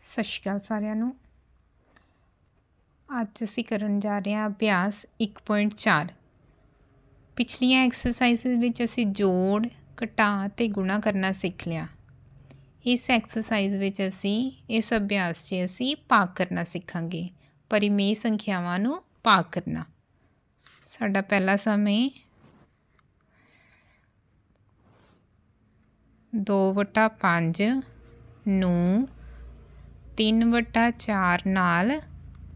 ਸਤਿ ਸ਼੍ਰੀ ਅਕਾਲ ਸਾਰਿਆਂ ਨੂੰ। ਅੱਜ ਅਸੀਂ ਕਰਨ ਜਾ ਰਹੇ ਹਾਂ ਅਭਿਆਸ 1.4 ਪਿਛਲੀਆਂ ਐਕਸਰਸਾਈਜ਼ ਵਿੱਚ ਅਸੀਂ ਜੋੜ, ਘਟਾ ਤੇ ਗੁਣਾ ਕਰਨਾ ਸਿੱਖ ਲਿਆ। ਇਸ ਐਕਸਰਸਾਈਜ਼ ਵਿੱਚ ਅਸੀਂ, ਇਸ ਅਭਿਆਸ 'ਚ ਅਸੀਂ ਭਾਗ ਕਰਨਾ ਸਿੱਖਾਂਗੇ। ਪਰਿਮੇਯ ਸੰਖਿਆਵਾਂ ਨੂੰ ਭਾਗ ਕਰਨਾ। ਸਾਡਾ ਪਹਿਲਾ ਸਮੇਂ 2 ਵਟਾ 5 ਨੂੰ 3 ਵਟਾ 4 ਨਾਲ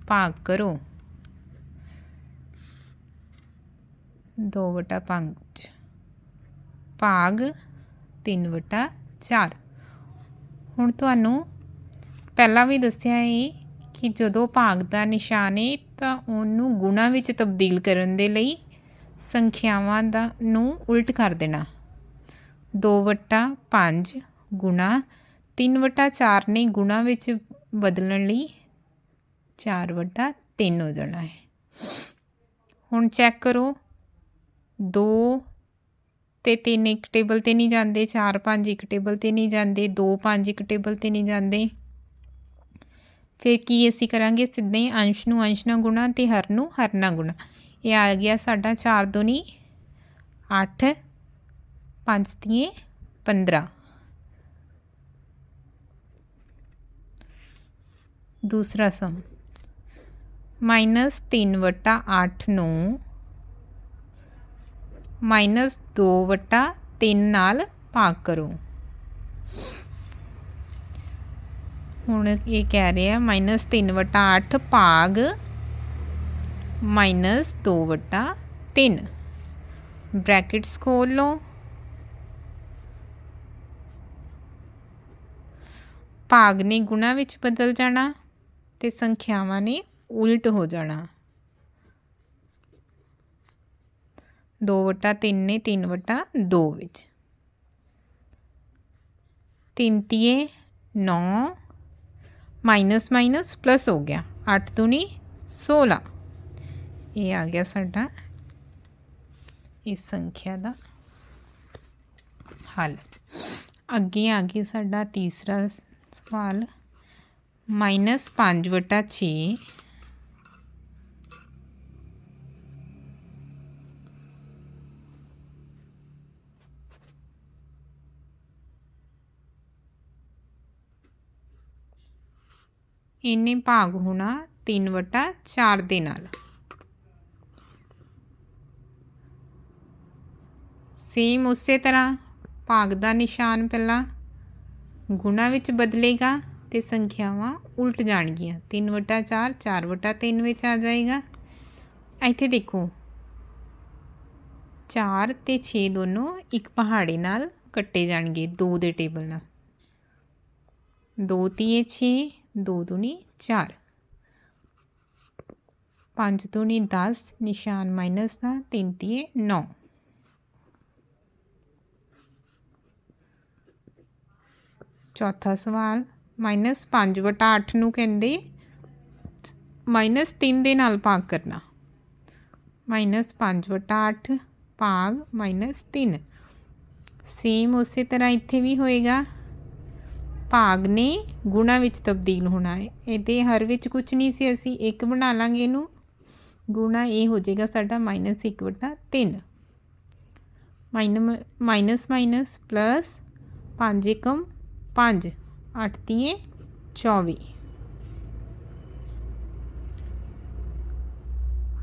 ਭਾਗ ਕਰੋ। 2 ਵਟਾ 5 ਭਾਗ 3 ਵਟਾ 4 ਹੁਣ ਤੁਹਾਨੂੰ ਪਹਿਲਾਂ ਵੀ ਦੱਸਿਆ ਹੈ ਕਿ ਜਦੋਂ ਭਾਗ ਦਾ ਨਿਸ਼ਾਨ ਹੈ ਤਾਂ ਉਹਨੂੰ ਗੁਣਾ ਵਿੱਚ ਤਬਦੀਲ ਕਰਨ ਦੇ ਲਈ ਸੰਖਿਆਵਾਂ ਦਾ ਨੂੰ ਉਲਟ ਕਰ ਦੇਣਾ। 2 ਵਟਾ 5 ਗੁਣਾ 3 ਵਟਾ 4 ਨੇ ਗੁਣਾ ਵਿੱਚ ਬਦਲਣ ਲਈ 4 ਵਟਾ 3 ਹੋ ਜਾਣਾ ਹੈ। ਹੁਣ ਚੈੱਕ ਕਰੋ। 2 ਤੇ 3 ਇੱਕ ਟੇਬਲ ਤੇ ਨਹੀਂ ਜਾਂਦੇ 4 5 ਇੱਕ ਟੇਬਲ ਤੇ ਨਹੀਂ ਜਾਂਦੇ 2 5 ਇੱਕ ਟੇਬਲ ਤੇ ਨਹੀਂ ਜਾਂਦੇ। ਫਿਰ ਕੀ ਅਸੀਂ ਕਰਾਂਗੇ? ਸਿੱਧੇ ਹੀ ਅੰਸ਼ ਨੂੰ ਅੰਸ਼ ਨਾਲ ਗੁਣਾ ਤੇ ਹਰ ਨੂੰ ਹਰ ਨਾਲ ਗੁਣਾ। ਇਹ ਆ ਗਿਆ ਸਾਡਾ 4 ਦੁਨੀ 8 5 ਤੀਏ 15 ਦੂਸਰਾ ਸਮ। ਮਾਈਨਸ 3 ਵਟਾ 8 ਨੂੰ ਮਾਈਨਸ 2 ਵਟਾ 3 ਨਾਲ ਭਾਗ ਕਰੋ। ਹੁਣ ਇਹ ਕਹਿ ਰਿਹਾ ਮਾਈਨਸ 3 ਵਟਾ 8 ਭਾਗ ਮਾਈਨਸ 2 ਵਟਾ 3 ਬ੍ਰੈਕਟਸ ਖੋਲ ਲਓ। ਭਾਗ ਨੇ ਗੁਣਾ ਵਿੱਚ ਬਦਲ ਜਾਣਾ। ਤੇ ਸੰਖਿਆਵਾਂ ਨੇ ਉਲਟ ਹੋ ਜਾਣਾ। 2 ਵਟਾ 3 ਨੇ 3 ਵਟਾ 2 ਵਿੱਚ। 3 ਤੀਏ 9 ਮਾਈਨਸ ਮਾਈਨਸ ਪਲੱਸ ਹੋ ਗਿਆ। 8 ਦੂਣੀ 16 ਇਹ ਆ ਗਿਆ ਸਾਡਾ ਇਸ ਸੰਖਿਆ ਦਾ ਹੱਲ। ਅੱਗੇ ਆ ਗਿਆ ਸਾਡਾ ਤੀਸਰਾ ਸਵਾਲ। ਮਾਈਨਸ 5 ਵਟਾ 6 ਇੰਨੇ ਭਾਗ ਹੋਣਾ 3 ਵਟਾ 4 ਦੇ ਨਾਲ ਸੇਮ ਉਸੇ ਤਰ੍ਹਾਂ ਭਾਗ ਦਾ ਨਿਸ਼ਾਨ ਪਹਿਲਾਂ ਗੁਣਾ ਵਿੱਚ ਬਦਲੇਗਾ ਤੇ ਸੰਖਿਆਵਾਂ ਉਲਟ ਜਾਣਗੀਆਂ। 3 ਵਟਾ 4 4 ਵਟਾ 3 ਵਿੱਚ ਆ ਜਾਏਗਾ। ਇੱਥੇ ਦੇਖੋ। 4 ਤੇ 6 ਦੋਨੋਂ ਇੱਕ ਪਹਾੜੇ ਨਾਲ ਕੱਟੇ ਜਾਣਗੇ 2 ਦੇ ਟੇਬਲ ਨਾਲ। 2 ਤੀਏ 6 2 ਦੁਨੀ 4 5 ਦੁਨੀ 10 ਨਿਸ਼ਾਨ ਮਾਈਨਸ ਦਾ 3 ਤੀਏ 9 ਚੌਥਾ ਸਵਾਲ 5 ਵਟਾ 8 ਨੂੰ ਕਹਿੰਦੇ ਮਾਈਨਸ 3 ਦੇ ਨਾਲ ਭਾਗ ਕਰਨਾ। ਮਾਈਨਸ 5 ਵਟਾ 8 ਭਾਗ ਮਾਈਨਸ 3 ਸੇਮ ਉਸੇ ਤਰ੍ਹਾਂ ਇੱਥੇ ਵੀ ਹੋਏਗਾ। ਭਾਗ ਨੇ ਗੁਣਾ ਵਿੱਚ ਤਬਦੀਲ ਹੋਣਾ ਹੈ। ਇਹਦੇ ਹਰ ਵਿੱਚ ਕੁਝ ਨਹੀਂ ਸੀ, ਅਸੀਂ 1 ਬਣਾ ਲਾਂਗੇ ਇਹਨੂੰ। ਗੁਣਾ ਇਹ ਹੋ ਜਾਏਗਾ ਸਾਡਾ ਮਾਈਨਸ 1 ਵਟਾ 3 ਮਾਈਨਸ ਮਾਈਨਸ ਪਲੱਸ 5 ਏਕਮ 5 8 ਤੀਏ 24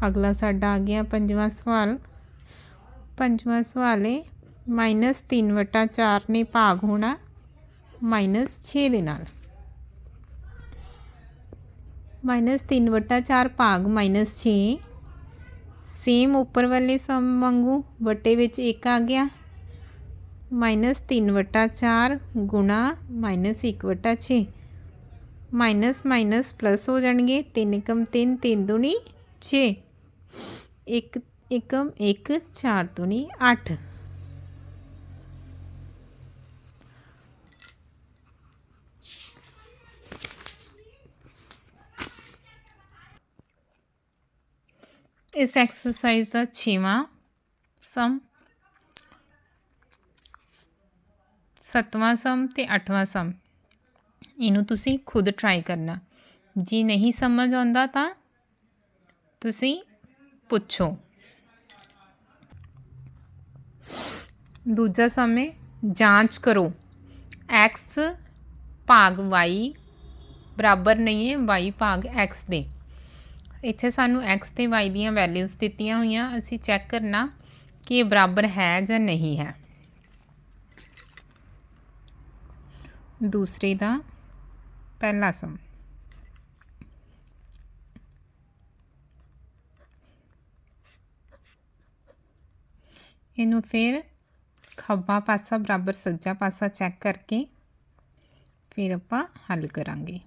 ਅਗਲਾ ਸਾਡਾ ਆ ਗਿਆ ਪੰਜਵਾਂ ਸਵਾਲ। ਪੰਜਵਾਂ ਸਵਾਲ ਹੈ ਮਾਈਨਸ 3 ਵਟਾ 4 ਨੇ ਭਾਗ ਹੋਣਾ, ਮਾਈਨਸ 6 ਦੇ ਨਾਲ। ਮਾਈਨਸ 3 ਵਟਾ 4 ਭਾਗ ਮਾਈਨਸ 6 ਸੇਮ ਉੱਪਰ ਵਾਲੇ ਸਮ ਵਾਂਗੂ, ਵੱਟੇ ਵਿੱਚ 1 ਆ ਗਿਆ। ਮਾਈਨਸ 3 ਵਟਾ 4 ਗੁਣਾ ਮਾਈਨਸ 1 ਵਟਾ 6 ਮਾਈਨਸ ਮਾਈਨਸ ਪਲੱਸ ਹੋ ਜਾਣਗੇ 3 ਕਮ 3 3 ਦੁਨੀ 6 1 ਇਕਮ 1 4 ਦੁਨੀ 8 ਇਸ ਐਕਸਰਸਾਈਜ਼ ਦਾ 6ਵਾਂ ਸਮ ਸੱਤਵਾਂ ਸਮ ਤੇ ਅੱਠਵਾਂ ਸਮ। ਇਹਨੂੰ ਤੁਸੀਂ ਖੁਦ ਟਰਾਈ ਕਰਨਾ। ਜੇ ਨਹੀਂ ਸਮਝ ਆਉਂਦਾ ਤਾਂ ਤੁਸੀਂ ਪੁੱਛੋ। ਦੂਜਾ ਸਮੇਂ ਜਾਂਚ ਕਰੋ। x ਭਾਗ y ਬਰਾਬਰ ਨਹੀਂ ਹੈ, y ਭਾਗ x ਦੇ। ਇੱਥੇ ਸਾਨੂੰ x ਤੇ y ਦੀਆਂ ਵੈਲਿਊਜ਼ ਦਿੱਤੀਆਂ ਹੋਈਆਂ। ਅਸੀਂ ਚੈੱਕ ਕਰਨਾ ਕਿ ਇਹ ਬਰਾਬਰ ਹੈ ਜਾਂ ਨਹੀਂ ਹੈ। ਦੂਸਰੇ ਦਾ ਪਹਿਲਾ ਸਮ ਇਹਨੂੰ ਫਿਰ ਖੱਬਾ ਪਾਸਾ ਬਰਾਬਰ ਸੱਜਾ ਪਾਸਾ ਚੈੱਕ ਕਰਕੇ ਫਿਰ ਆਪਾਂ ਹੱਲ ਕਰਾਂਗੇ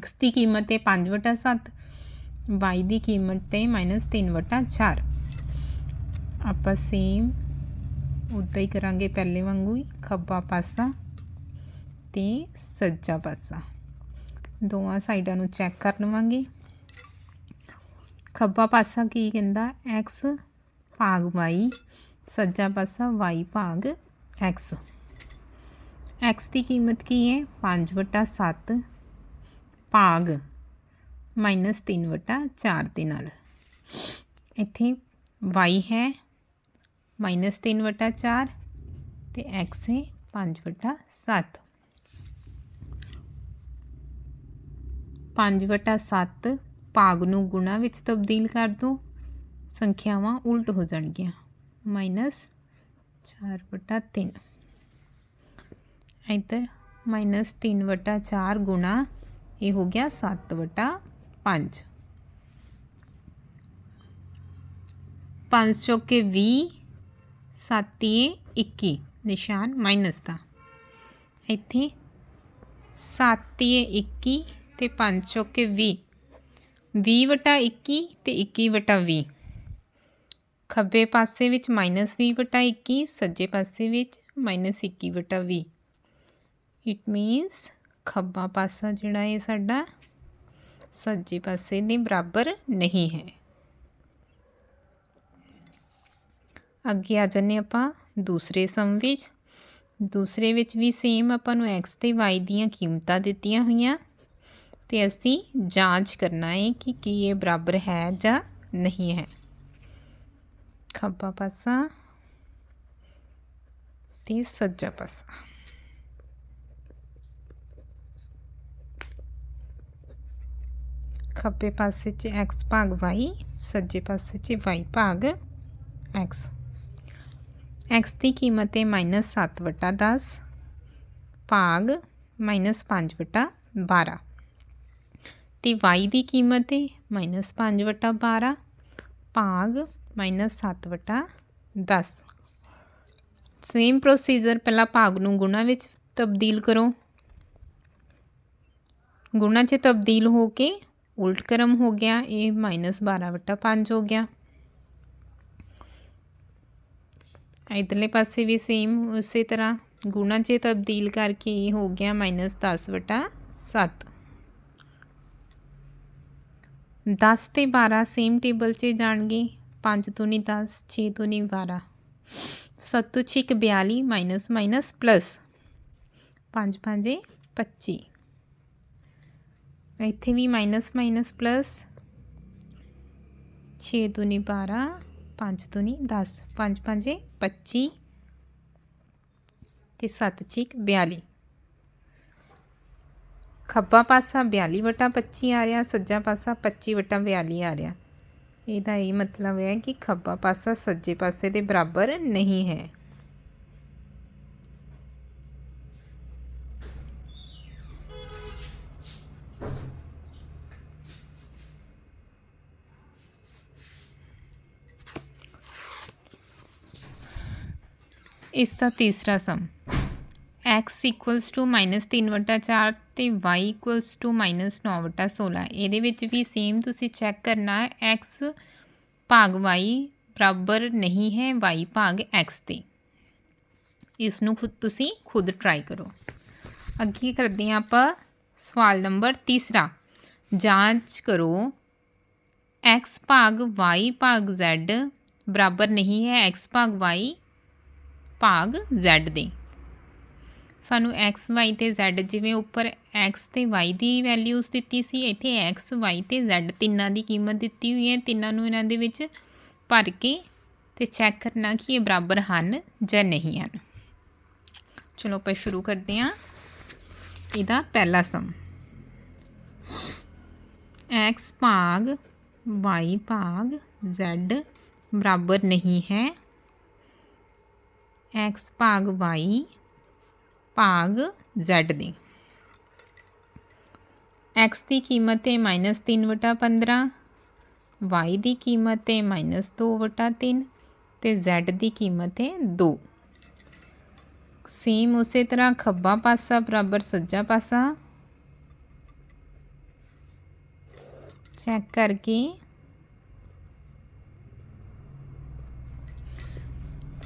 x ਦੀ ਕੀਮਤ ਹੈ 5/7 y ਦੀ ਕੀਮਤ ਤੇ -3/4 ਆਪਾਂ ਸੇਮ ਉਦਾਂ ਹੀ ਕਰਾਂਗੇ ਪਹਿਲੇ ਵਾਂਗੂ ਹੀ ਖੱਬਾ ਪਾਸਾ ਤੇ ਸੱਜਾ ਪਾਸਾ। ਦੋਵਾਂ ਸਾਈਡਾਂ ਨੂੰ ਚੈੱਕ ਕਰ ਲਵਾਂਗੇ। ਖੱਬਾ ਪਾਸਾ ਕੀ ਕਹਿੰਦਾ? X ਭਾਗ y, ਸੱਜਾ ਪਾਸਾ y ਭਾਗ x x ਦੀ ਕੀਮਤ ਕੀ ਹੈ? 5/7 ਭਾਗ -3/4 ਦੇ ਨਾਲ। ਇੱਥੇ y ਹੈ -3/4 ਤੇ x ਹੈ 5/7 5/7 ਭਾਗ ਨੂੰ ਗੁਣਾ ਵਿੱਚ ਤਬਦੀਲ ਕਰ ਦੋ। ਸੰਖਿਆਵਾਂ ਉਲਟ ਹੋ ਜਾਣਗੀਆਂ। ਮਾਈਨਸ 4/3 ਇੱਧਰ ਮਾਈਨਸ 3/4 ਗੁਣਾ, ਇਹ ਹੋ ਗਿਆ 7/5 5 ਚੌਕੇ 20 7 21 ਨਿਸ਼ਾਨ ਮਾਈਨਸ ਦਾ। ਇੱਥੇ 7 21 ਤੇ 5 ਚੌਕੇ 20 20 ਵਟਾ 21 ਤੇ 21 ਵਟਾ 20 ਖੱਬੇ ਪਾਸੇ ਵਿੱਚ ਮਾਈਨਸ 20 ਵਟਾ 21 ਸੱਜੇ ਪਾਸੇ ਵਿੱਚ ਮਾਈਨਸ 21 ਵਟਾ 20 ਇਟ ਮੀਨਸ ਖੱਬਾ ਪਾਸਾ ਜਿਹੜਾ ਹੈ ਸਾਡਾ, ਸੱਜੇ ਪਾਸੇ ਦੇ ਬਰਾਬਰ ਨਹੀਂ ਹੈ। ਅੱਗੇ ਆ ਜੰਨੇ ਆਪਾਂ ਦੂਸਰੇ ਸਮ ਵਿੱਚ। ਦੂਸਰੇ ਵਿੱਚ ਵੀ ਸੇਮ ਆਪਾਂ ਨੂੰ x ਤੇ y ਦੀਆਂ ਕੀਮਤਾਂ ਦਿੱਤੀਆਂ ਹੋਈਆਂ। ਤੇ ਅਸੀਂ ਜਾਂਚ ਕਰਨਾ ਹੈ ਕਿ ਕੀ ਇਹ ਬਰਾਬਰ ਹੈ ਜਾਂ ਨਹੀਂ ਹੈ ਖੱਬਾ ਪਾਸਾ ਤੇ ਸੱਜਾ ਪਾਸਾ ਖੱਬੇ ਪਾਸੇ 'ਚ x ਭਾਗ y ਸੱਜੇ ਪਾਸੇ 'ਚ y ਭਾਗ x x ਦੀ ਕੀਮਤ ਹੈ -7 ਵਟਾ 10 ਭਾਗ -5 ਵਟਾ 12 ਤੇ y ਦੀ ਕੀਮਤ ਹੈ -5 ਵਟਾ 12 ਭਾਗ -7 ਵਟਾ 10 ਸੇਮ ਪ੍ਰੋਸੀਜਰ ਪਹਿਲਾਂ ਭਾਗ ਨੂੰ ਗੁਣਾ ਵਿੱਚ ਤਬਦੀਲ ਕਰੋ। ਗੁਣਾ 'ਚ ਤਬਦੀਲ ਹੋ ਕੇ ਉਲਟ ਕਰਮ ਹੋ ਗਿਆ, ਇਹ -12 ਵਟਾ 5 ਹੋ ਗਿਆ। ਇਧਰਲੇ ਪਾਸੇ ਵੀ ਸੇਮ ਉਸੇ ਤਰ੍ਹਾਂ, ਗੁਣਾ 'ਚ ਤਬਦੀਲ ਕਰਕੇ ਇਹ ਹੋ ਗਿਆ -10 ਵਟਾ 7 10 ਤੇ 12 ਸੇਮ ਟੇਬਲ 'ਚ ਜਾਣਗੇ। 5 ਤੋਂ ਨਹੀਂ 10 6 ਤੋਂ ਨਹੀਂ 12 7 ਤੋਂ 6 42 ਮਾਈਨਸ ਮਾਈਨਸ ਪਲੱਸ 5 5 25 ਇੱਥੇ ਵੀ ਮਾਈਨਸ ਮਾਈਨਸ ਪਲੱਸ 6 ਤੋਂ ਨਹੀਂ 12 5 ਤੋਂ ਨਹੀਂ 10 5 5 25 ਤੇ 7 6 42 ਖੱਬਾ ਪਾਸਾ 42 ਵਟਾ 25 ਆ ਰਿਹਾ, ਸੱਜਾ ਪਾਸਾ 25 ਵਟਾ 42 ਆ ਰਿਹਾ। ਇਹਦਾ ਇਹ ਮਤਲਬ ਹੈ ਕਿ ਖੱਬਾ ਪਾਸਾ ਸੱਜੇ ਪਾਸੇ ਦੇ ਬਰਾਬਰ ਨਹੀਂ ਹੈ। ਇਸ ਦਾ ਤੀਸਰਾ ਸਮ। x ਇਕੁਅਲਸ ਟੂ -3 ਵਟਾ 4 ਤੇ y ਇਕੁਅਲਸ ਟੂ -9 ਵਟਾ 16 ਇਹਦੇ ਵਿੱਚ ਵੀ ਸੇਮ ਤੁਸੀਂ ਚੈੱਕ ਕਰਨਾ ਹੈ x ਭਾਗ y ਬਰਾਬਰ ਨਹੀਂ ਹੈ, y ਭਾਗ x ਤੇ। ਇਸ ਨੂੰ ਖੁਦ ਤੁਸੀਂ ਖੁਦ ਟਰਾਈ ਕਰੋ। ਅੱਗੇ ਕਰਦੇ ਹਾਂ ਆਪਾਂ ਸਵਾਲ ਨੰਬਰ ਤੀਸਰਾ। ਜਾਂਚ ਕਰੋ, x ਭਾਗ y ਭਾਗ z ਬਰਾਬਰ ਨਹੀਂ ਹੈ, x ਭਾਗ y ਭਾਗ z ਦੇ। ਸਾਨੂੰ x, y ਤੇ z ਜਿਵੇਂ ਉੱਪਰ x ਤੇ y ਦੀ ਵੈਲਿਊਜ਼ ਦਿੱਤੀ ਸੀ, ਇੱਥੇ x, y ਤੇ z ਤਿੰਨਾਂ ਦੀ ਕੀਮਤ ਦਿੱਤੀ ਹੋਈ ਹੈ। ਤਿੰਨਾਂ ਨੂੰ ਇਹਨਾਂ ਦੇ ਵਿੱਚ ਭਰ ਕੇ ਤੇ ਚੈੱਕ ਕਰਨਾ ਕਿ ਇਹ ਬਰਾਬਰ ਹਨ ਜਾਂ ਨਹੀਂ ਹਨ। ਚਲੋ ਆਪਾਂ ਸ਼ੁਰੂ ਕਰਦੇ ਹਾਂ। ਇਹਦਾ ਪਹਿਲਾ ਸਮ x ਭਾਗ y ਭਾਗ z ਬਰਾਬਰ ਨਹੀਂ ਹੈ। x ਭਾਗ y ਭਾਗ z ਦੀ। X ਦੀ ਕੀਮਤ ਹੈ -3 ਵਟਾ 15 y ਦੀ ਕੀਮਤ ਹੈ -2 ਵਟਾ 3 ਤੇ z ਦੀ ਕੀਮਤ ਹੈ 2 ਸੇਮ ਉਸੇ ਤਰ੍ਹਾਂ ਖੱਬਾ ਪਾਸਾ ਬਰਾਬਰ ਸੱਜਾ ਪਾਸਾ। ਚੈੱਕ ਕਰਕੇ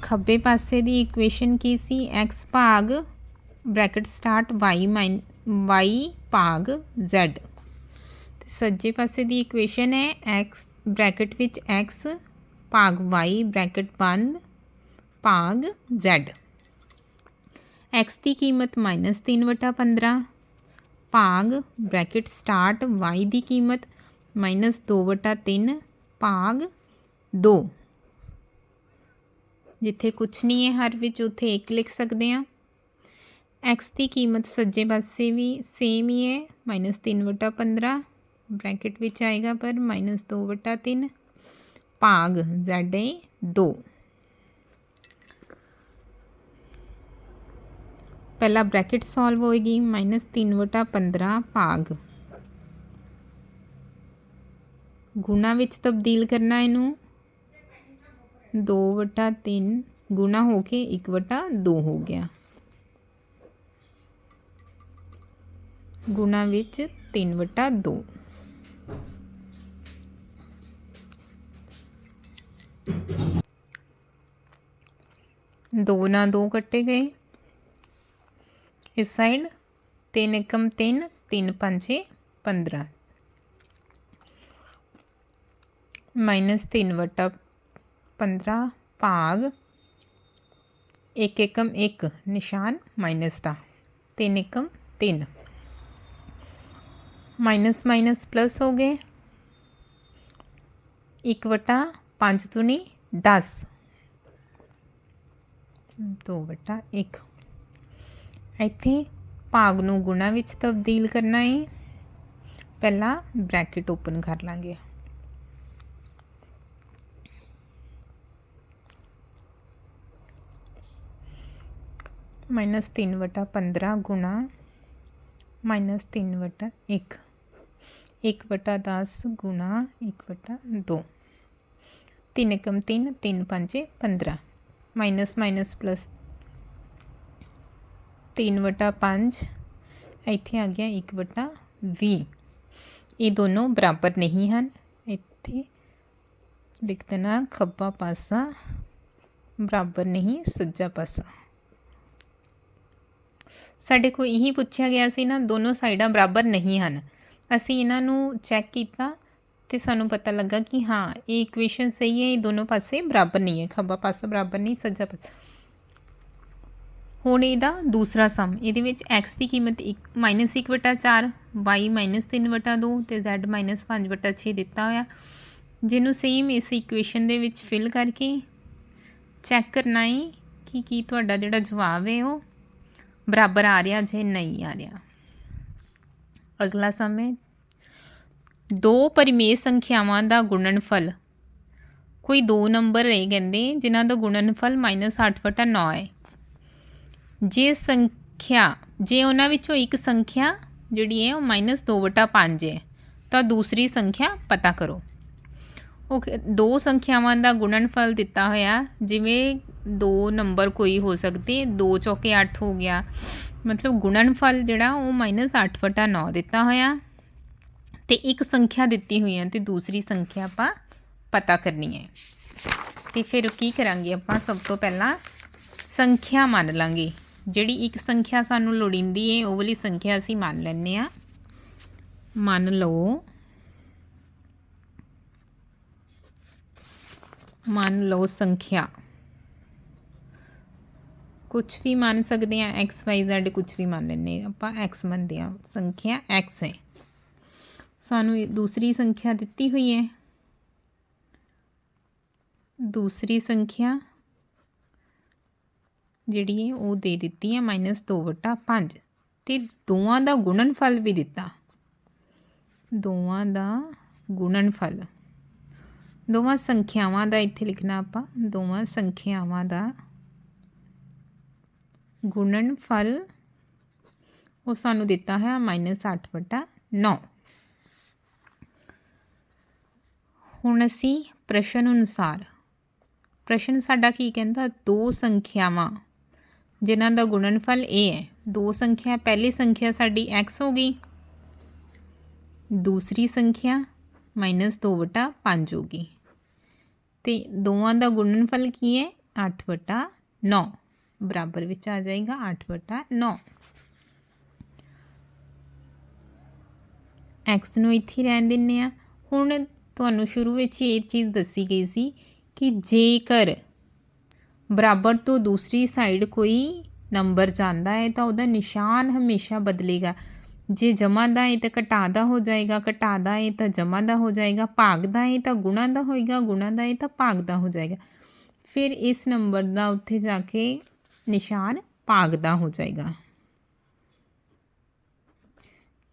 ਖੱਬੇ ਪਾਸੇ ਦੀ ਇਕੁਏਸ਼ਨ ਕੀ ਸੀ? X ਭਾਗ bracket start y minus y ਭਾਗ z ਤੇ ਸੱਜੇ ਪਾਸੇ ਦੀ ਇਕੁਏਸ਼ਨ ਹੈ x ਬ੍ਰੈਕਟ ਵਿੱਚ x ਭਾਗ y ਬ੍ਰੈਕਟ ਬੰਦ ਭਾਗ z x ਦੀ ਕੀਮਤ -3 ਵਟਾ 15 ਭਾਗ ਬ੍ਰੈਕਟ ਸਟਾਰਟ y ਦੀ ਕੀਮਤ -2 ਵਟਾ 3 ਭਾਗ 2 ਜਿੱਥੇ ਕੁਝ ਨਹੀਂ ਹੈ ਹਰ ਵਿੱਚ, ਉੱਥੇ 1 ਲਿਖ ਸਕਦੇ ਹਾਂ। X ਦੀ ਕੀਮਤ ਸੱਜੇ ਪਾਸੇ ਵੀ ਸੇਮ ਹੀ ਹੈ -3 ਵਟਾ 15 ਬ੍ਰੈਕਟ ਵਿੱਚ ਆਏਗਾ ਪਰ -2 ਵਟਾ 3 ਭਾਗ z ਹੈ 2 ਪਹਿਲਾ ਬ੍ਰੈਕਟ ਸੋਲਵ ਹੋਏਗੀ -3 ਵਟਾ 15 ਭਾਗ। ਗੁਣਾ ਵਿੱਚ ਤਬਦੀਲ ਕਰਨਾ ਇਹਨੂੰ। 2 ਵਟਾ 3 ਗੁਣਾ ਹੋ ਕੇ 1 ਵਟਾ 2 ਹੋ ਗਿਆ। ਗੁਣਾ ਵਿੱਚ 3 ਵਟਾ 2 ਦੋ ਨਾ ਦੋ ਕੱਟੇ ਗਏ ਇਸ ਸਾਈਡ 3 एकम 3 3 ਪੰਜੇ 15 ਮਾਈਨਸ 3 ਵਟਾ 15 ਭਾਗ 1 एकम 1 ਨਿਸ਼ਾਨ ਮਾਈਨਸ ਦਾ 3 एकम 3 ਮਾਈਨਸ ਮਾਈਨਸ ਪਲਸ ਹੋ ਗਏ 1 ਵਟਾ 5 ਦੁਨੀ 10 2 ਵਟਾ 1 ਇੱਥੇ ਭਾਗ ਨੂੰ ਗੁਣਾ ਵਿੱਚ ਤਬਦੀਲ ਕਰਨਾ ਹੈ ਪਹਿਲਾਂ ਬ੍ਰੈਕਟ ਓਪਨ ਕਰ ਲਾਂਗੇ ਮਾਈਨਸ 3 ਵਟਾ 15 ਗੁਣਾ ਮਾਈਨਸ 3 ਵਟਾ 1 1 ਵਟਾ 10 ਗੁਣਾ 1 ਵਟਾ 2 3 एकम 3 3 ਪੰਜੇ 15 ਮਾਈਨਸ ਮਾਈਨਸ ਪਲਸ 3 ਵਟਾ 5 ਇੱਥੇ ਆ ਗਿਆ 1 ਵਟਾ 20 ਇਹ ਦੋਨੋਂ ਬਰਾਬਰ ਨਹੀਂ ਹਨ ਇੱਥੇ ਲਿਖ ਦੇਣਾ ਖੱਬਾ ਪਾਸਾ ਬਰਾਬਰ ਨਹੀਂ ਸੱਜਾ ਪਾਸਾ ਸਾਡੇ ਕੋਲ ਇਹੀ ਪੁੱਛਿਆ ਗਿਆ ਸੀ ਨਾ ਦੋਨੋਂ ਸਾਈਡਾਂ ਬਰਾਬਰ ਨਹੀਂ ਹਨ ਅਸੀਂ ਇਹਨਾਂ ਨੂੰ ਚੈੱਕ ਕੀਤਾ ਤੇ ਸਾਨੂੰ ਪਤਾ ਲੱਗਾ ਕਿ ਹਾਂ, ਇਹ ਇਕੁਏਸ਼ਨ ਸਹੀ ਹੈ, ਇਹ ਦੋਨੋਂ ਪਾਸੇ ਬਰਾਬਰ ਨਹੀਂ ਹੈ, ਖੱਬਾ ਪਾਸਾ ਬਰਾਬਰ ਨਹੀਂ, ਸੱਜਾ ਪਾਸਾ। ਹੁਣ ਇਹਦਾ ਦੂਸਰਾ ਸਮ ਇਹਦੇ ਵਿੱਚ x ਦੀ ਕੀਮਤ 1 1/4 y 3/2 ਤੇ z 5/6 ਦਿੱਤਾ ਹੋਇਆ। ਜਿਹਨੂੰ ਸੇਮ ਇਸ ਇਕੁਏਸ਼ਨ ਦੇ ਵਿੱਚ ਫਿਲ ਕਰਕੇ ਚੈੱਕ ਕਰਨਾ ਹੈ ਕਿ ਕੀ ਤੁਹਾਡਾ ਜਿਹੜਾ ਜਵਾਬ ਹੈ ਉਹ ਬਰਾਬਰ ਆ ਰਿਹਾ ਜੇ ਨਹੀਂ ਆ ਰਿਹਾ। ਅਗਲਾ ਸਮ ਹੈ। ਦੋ ਪਰਿਮੇਯ ਸੰਖਿਆਵਾਂ ਦਾ ਗੁਣਨਫਲ। ਕੋਈ ਦੋ ਨੰਬਰ ਰਹੇ ਕਹਿੰਦੇ, ਜਿਨ੍ਹਾਂ ਦਾ ਗੁਣਨਫਲ -8/9 ਹੈ। ਜੇ ਸੰਖਿਆ, ਜੇ ਉਹਨਾਂ ਵਿੱਚੋਂ ਇੱਕ ਸੰਖਿਆ ਜਿਹੜੀ ਹੈ ਉਹ -2/5 ਹੈ, ਤਾਂ ਦੂਸਰੀ ਸੰਖਿਆ ਪਤਾ ਕਰੋ। ਓਕੇ, ਦੋ ਸੰਖਿਆਵਾਂ ਦਾ ਗੁਣਨਫਲ ਦਿੱਤਾ ਹੋਇਆ, ਜਿਵੇਂ ਦੋ ਨੰਬਰ ਕੋਈ ਹੋ ਸਕਦੇ 2 ਚੌਕੇ 8 ਹੋ ਗਿਆ ਮਤਲਬ ਗੁਣਨਫਲ ਜਿਹੜਾ ਉਹ -8/9 ਦਿੱਤਾ ਹੋਇਆ। ਤੇ ਇੱਕ ਸੰਖਿਆ ਦਿੱਤੀ ਹੋਈ ਹੈ ਤੇ ਦੂਸਰੀ ਸੰਖਿਆ ਆਪਾਂ ਪਤਾ ਕਰਨੀ ਹੈ। ਤੇ ਫਿਰ ਕੀ ਕਰਾਂਗੇ ਆਪਾਂ? ਸਭ ਤੋਂ ਪਹਿਲਾਂ ਸੰਖਿਆ ਮੰਨ ਲਾਂਗੇ। ਜਿਹੜੀ ਇੱਕ ਸੰਖਿਆ ਸਾਨੂੰ ਲੋੜੀਂਦੀ ਹੈ ਉਹ ਵਾਲੀ ਸੰਖਿਆ ਅਸੀਂ ਮੰਨ ਲੈਂਦੇ ਆ ਮੰਨ ਲਓ ਮੰਨ ਲਓ ਸੰਖਿਆ। ਕੁਝ ਵੀ ਮੰਨ ਸਕਦੇ ਆ x, y, z ਕੁਝ ਵੀ ਮੰਨ ਲੈਂਦੇ ਆਪਾਂ x ਮੰਨਦੇ ਆ ਸੰਖਿਆ x ਹੈ। ਸਾਨੂੰ ਦੂਸਰੀ ਸੰਖਿਆ ਦਿੱਤੀ ਹੋਈ ਹੈ। ਦੂਸਰੀ ਸੰਖਿਆ ਜਿਹੜੀ ਹੈ, ਉਹ ਦੇ ਦਿੱਤੀ ਹੈ -2/5 ਤੇ ਦੋਵਾਂ ਦਾ ਗੁਣਨਫਲ ਵੀ ਦਿੱਤਾ। ਦੋਵਾਂ ਦਾ ਗੁਣਨਫਲ। ਦੋਵਾਂ ਸੰਖਿਆਵਾਂ ਦਾ ਇੱਥੇ ਲਿਖਣਾ ਆਪਾਂ। ਦੋਵਾਂ ਸੰਖਿਆਵਾਂ ਦਾ ਗੁਣਨਫਲ ਉਹ ਸਾਨੂੰ ਦਿੱਤਾ ਹੈ -8/9 ਹੁਣ ਅਸੀਂ ਪ੍ਰਸ਼ਨ ਅਨੁਸਾਰ, ਪ੍ਰਸ਼ਨ ਸਾਡਾ ਕੀ ਕਹਿੰਦਾ, ਦੋ ਸੰਖਿਆਵਾਂ, ਜਿਨ੍ਹਾਂ ਦਾ ਗੁਣਨਫਲ ਇਹ ਹੈ। ਦੋ ਸੰਖਿਆ, ਪਹਿਲੀ ਸੰਖਿਆ ਸਾਡੀ x ਹੋ ਗਈ। ਦੂਸਰੀ ਸੰਖਿਆ -2/5 ਹੋ ਗਈ। ਤੇ ਦੋਵਾਂ ਦਾ ਗੁਣਨਫਲ ਕੀ ਹੈ? 8/9 ਬਰਾਬਰ ਵਿੱਚ ਆ ਜਾਏਗਾ 8/9 x ਨੂੰ ਇੱਥੇ ਰਹਿਣ ਦਿੰਨੇ ਆ ਹੁਣ ਤੁਹਾਨੂੰ ਸ਼ੁਰੂ ਵਿੱਚ ਹੀ ਇਹ ਚੀਜ਼ ਦੱਸੀ ਗਈ ਸੀ ਕਿ ਜੇਕਰ ਬਰਾਬਰ ਤੋਂ ਦੂਸਰੀ ਸਾਈਡ ਕੋਈ ਨੰਬਰ ਜਾਂਦਾ ਹੈ ਤਾਂ ਉਹਦਾ ਨਿਸ਼ਾਨ ਹਮੇਸ਼ਾ ਬਦਲੇਗਾ ਜੇ ਜਮਾ ਦਾ ਹੈ ਤਾਂ ਘਟਾ ਦਾ ਹੋ ਜਾਏਗਾ ਘਟਾ ਦਾ ਹੈ ਤਾਂ ਜਮਾ ਦਾ ਹੋ ਜਾਏਗਾ ਭਾਗ ਦਾ ਹੈ ਤਾਂ ਗੁਣਾ ਦਾ ਹੋਏਗਾ ਗੁਣਾ ਦਾ ਹੈ ਤਾਂ ਭਾਗ ਦਾ ਹੋ ਜਾਏਗਾ ਫਿਰ ਇਸ ਨੰਬਰ ਦਾ ਉੱਥੇ ਜਾ ਕੇ ਨਿਸ਼ਾਨ ਭਾਗ ਦਾ ਹੋ ਜਾਏਗਾ।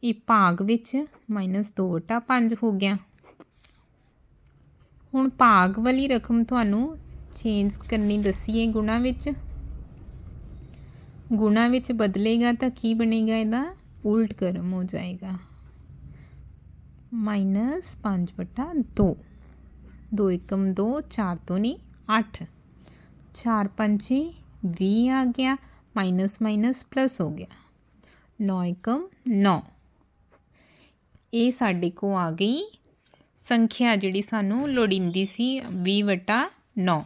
ਇਹ ਭਾਗ ਵਿੱਚ -2/5 ਹੋ ਗਿਆ। ਹੁਣ ਭਾਗ ਵਾਲੀ ਰਕਮ ਤੁਹਾਨੂੰ ਚੇਂਜ ਕਰਨੀ ਦੱਸੀਏ ਗੁਣਾ ਵਿੱਚ। ਗੁਣਾ ਵਿੱਚ ਬਦਲੇਗਾ ਤਾਂ ਕੀ ਬਣੇਗਾ ਇਹਦਾ? ਉਲਟ ਕਰਮ ਹੋ ਜਾਏਗਾ। -5/2 2 1 2 4 ਤੋਂ ਨਹੀਂ 8 4 5 20 ਆ ਗਿਆ ਮਾਈਨਸ ਮਾਈਨਸ ਪਲੱਸ ਹੋ ਗਿਆ 9 एकम 9 ਇਹ ਸਾਡੇ ਕੋ ਆ ਗਈ ਸੰਖਿਆ ਜਿਹੜੀ ਸਾਨੂੰ ਲੋੜੀਂਦੀ ਸੀ 20 ਵਟਾ 9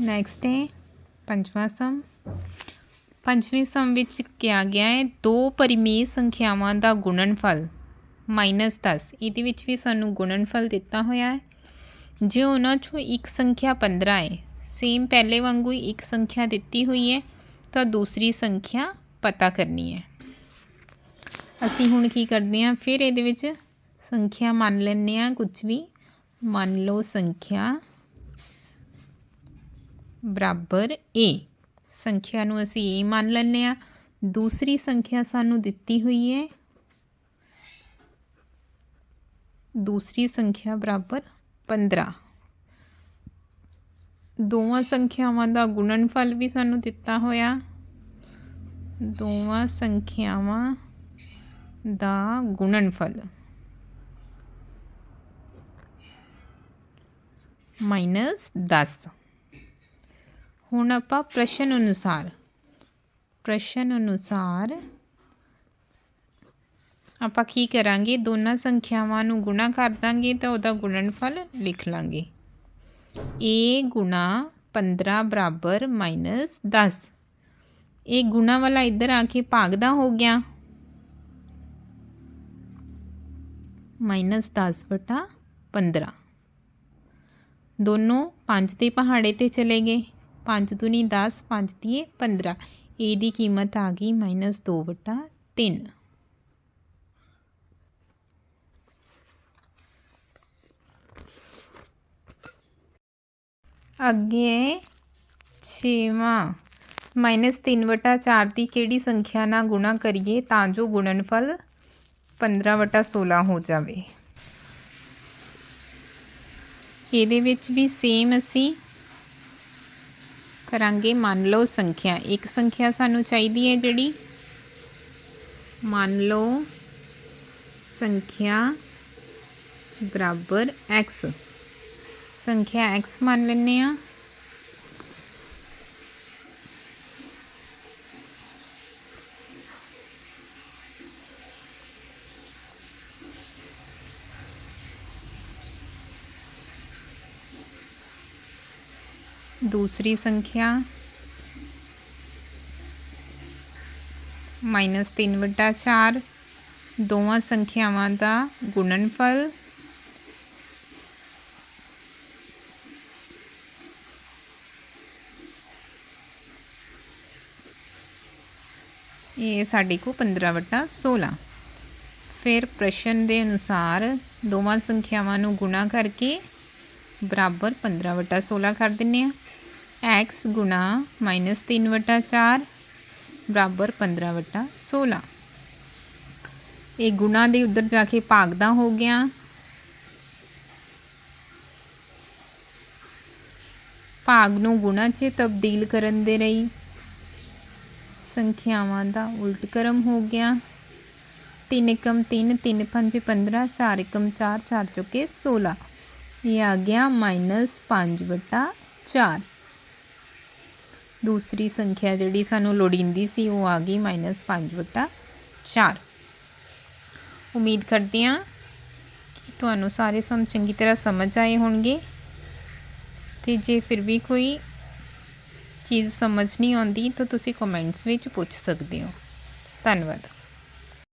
ਨੈਕਸਟ ਹੈ ਪੰਜਵਾਂ ਸਮ ਪੰਜਵੇਂ ਸਮ ਵਿੱਚ ਕਿਹਾ ਗਿਆ ਹੈ ਦੋ ਪਰਿਮੇਯ ਸੰਖਿਆਵਾਂ ਦਾ ਗੁਣਨਫਲ -10 ਇਹਦੇ ਵਿੱਚ ਵੀ ਸਾਨੂੰ ਗੁਣਨਫਲ ਦਿੱਤਾ ਹੋਇਆ ਹੈ ਜੇ ਉਹਨਾਂ ਚੋਂ ਇੱਕ ਸੰਖਿਆ 15 ਹੈ ਸੇਮ ਪਹਿਲੇ ਵਾਂਗੂ ਹੀ ਇੱਕ ਸੰਖਿਆ ਦਿੱਤੀ ਹੋਈ ਹੈ ਤਾਂ ਦੂਸਰੀ ਸੰਖਿਆ ਪਤਾ ਕਰਨੀ ਹੈ ਅਸੀਂ ਹੁਣ ਕੀ ਕਰਦੇ ਹਾਂ ਫਿਰ ਇਹਦੇ ਵਿੱਚ ਸੰਖਿਆ ਮੰਨ ਲੈਂਦੇ ਹਾਂ ਕੁਝ ਵੀ। ਮੰਨ ਲਓ ਸੰਖਿਆ ਬਰਾਬਰ a ਸੰਖਿਆ ਨੂੰ ਅਸੀਂ a ਮੰਨ ਲੈਂਦੇ ਹਾਂ ਦੂਸਰੀ ਸੰਖਿਆ ਸਾਨੂੰ ਦਿੱਤੀ ਹੋਈ ਹੈ ਦੂਸਰੀ ਸੰਖਿਆ ਬਰਾਬਰ 15 ਦੋਵਾਂ ਸੰਖਿਆਵਾਂ ਦਾ ਗੁਣਨਫਲ ਵੀ ਸਾਨੂੰ ਦਿੱਤਾ ਹੋਇਆ। ਦੋਵਾਂ ਸੰਖਿਆਵਾਂ ਦਾ ਗੁਣਨਫਲ। ਮਾਈਨਸ 10 ਹੁਣ ਆਪਾਂ ਪ੍ਰਸ਼ਨ ਅਨੁਸਾਰ ਪ੍ਰਸ਼ਨ ਅਨੁਸਾਰ ਆਪਾਂ ਕੀ ਕਰਾਂਗੇ? ਦੋਨਾਂ ਸੰਖਿਆਵਾਂ ਨੂੰ ਗੁਣਾ ਕਰ ਦਾਂਗੇ ਤਾਂ ਉਹਦਾ ਗੁਣਨਫਲ ਲਿਖ ਲਾਂਗੇ। A ਗੁਣਾ 15 ਬਰਾਬਰ ਮਾਈਨਸ 10 ਇਹ ਗੁਣਾ ਵਾਲਾ ਇੱਧਰ ਆ ਕੇ ਭਾਗਦਾ ਹੋ ਗਿਆ। ਮਾਈਨਸ 10 ਬਟਾ 15 ਦੋਨੋਂ 5 ਦੇ ਪਹਾੜੇ ਤੇ ਚਲੇ ਗਏ। 5 ਦੂਣੀ 10 5 ਦੀਏ 15 ਇਹ ਦੀ ਕੀਮਤ ਆ ਗਈ ਮਾਈਨਸ 2 ਬਟਾ 3 ਅੱਗੇ ਛੇਵਾਂ। ਮਾਈਨਸ 3 ਵਟਾ 4 ਦੀ ਕਿਹੜੀ ਸੰਖਿਆ ਨਾਲ ਗੁਣਾ ਕਰੀਏ ਤਾਂ ਜੋ ਗੁਣਨਫਲ 15 ਵਟਾ 16 ਹੋ ਜਾਵੇ। ਇਹਦੇ ਵਿੱਚ ਵੀ ਸੇਮ ਅਸੀਂ ਕਰਾਂਗੇ, ਮੰਨ ਲਓ ਸੰਖਿਆ। ਇੱਕ ਸੰਖਿਆ ਸਾਨੂੰ ਚਾਹੀਦੀ ਹੈ ਜਿਹੜੀ ਮੰਨ ਲਓ ਸੰਖਿਆ ਬਰਾਬਰ x ਸੰਖਿਆ x ਮੰਨ ਲੈਂਦੇ ਆ दूसरी संख्या ਮਾਈਨਸ 3 ਵਟਾ 4 ਦੋਵਾਂ ਸੰਖਿਆਵਾਂ ਦਾ ਗੁਣਨਫਲ ਇਹ ਸਾਡੇ ਕੋ 15 ਵਟਾ 16 ਫਿਰ ਪ੍ਰਸ਼ਨ ਦੇ ਅਨੁਸਾਰ ਦੋਵਾਂ ਸੰਖਿਆਵਾਂ ਨੂੰ ਗੁਣਾ ਕਰਕੇ ਬਰਾਬਰ 15 ਵਟਾ 16 ਕਰ ਦਿੰਨੇ ਆ x ਗੁਣਾ -3 ਵਟਾ 4 ਬਰਾਬਰ 15 ਵਟਾ 16 ਇਹ ਗੁਣਾ ਦੇ ਉੱਧਰ ਜਾ ਕੇ ਭਾਗਦਾ ਹੋ ਗਿਆ। ਭਾਗ ਨੂੰ ਗੁਣਾ 'ਚ ਤਬਦੀਲ ਕਰਨ ਦੇ ਲਈ ਸੰਖਿਆਵਾਂ ਦਾ ਉਲਟ ਕਰਮ ਹੋ ਗਿਆ। 3 ਏਕਮ 3 3 5 15 4 ਏਕਮ 4 4 ਚੁਕੇ 16 ਇਹ ਆ ਗਿਆ -5 ਵਟਾ 4 ਦੂਸਰੀ ਸੰਖਿਆ ਜਿਹੜੀ ਸਾਨੂੰ ਲੋੜੀਂਦੀ ਸੀ, ਉਹ ਆ ਗਈ -5 ਵਟਾ 4 ਉਮੀਦ ਕਰਦੇ ਹਾਂ ਕਿ ਤੁਹਾਨੂੰ ਸਾਰੇ ਸਮ ਚੰਗੀ ਤਰ੍ਹਾਂ ਸਮਝ ਆਏ ਹੋਣਗੇ। ਤੇ ਜੇ ਫਿਰ ਵੀ ਕੋਈ ਚੀਜ਼ ਸਮਝ ਨਹੀਂ ਆਉਂਦੀ ਤਾਂ ਤੁਸੀਂ ਕਮੈਂਟਸ ਵਿੱਚ ਪੁੱਛ ਸਕਦੇ ਹੋ। ਧੰਨਵਾਦ।